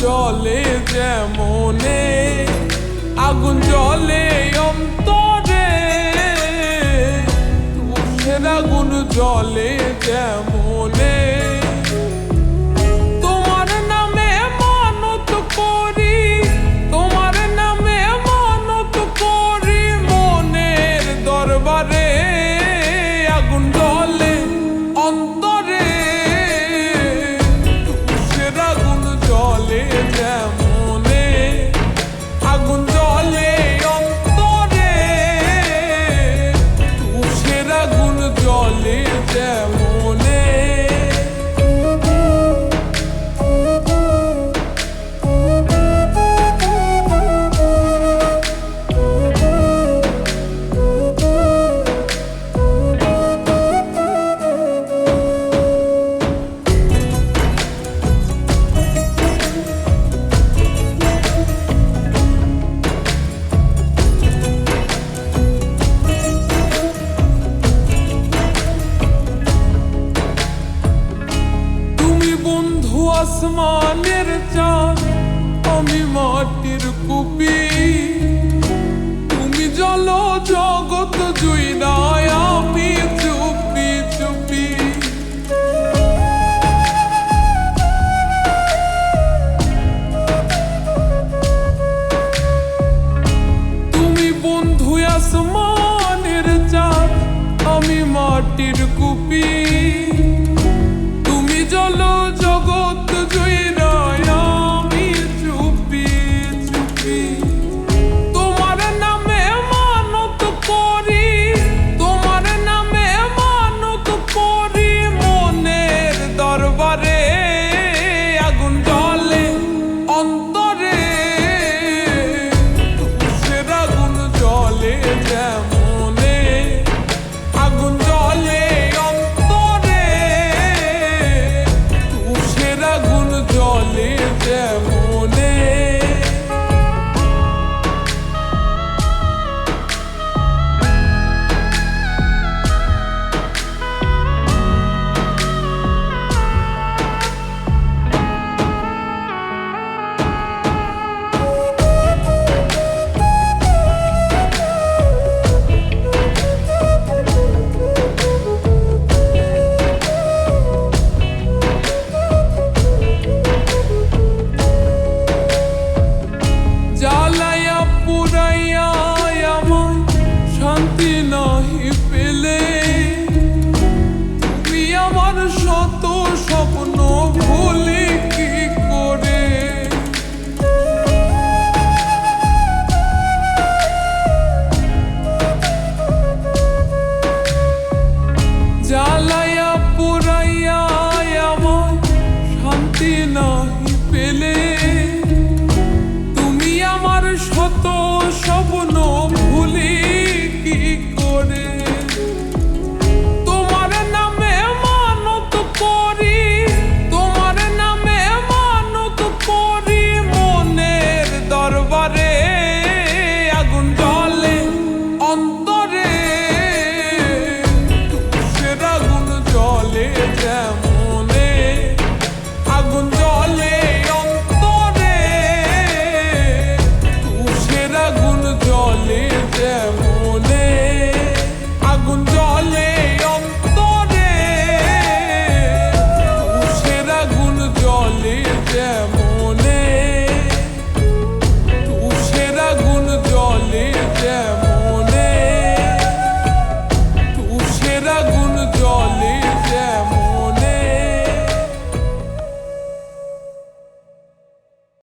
জলে যেমনে আগুন জলে অন্তরে তুষের আগুন জলে আসমানের চাঁদ, আমি মাটির কুপি। তুমি জল জগত জুইদায় আমি চুপি চুপি। তুমি বন্ধু আসমানের চাঁদ, আমি মাটির কুপি।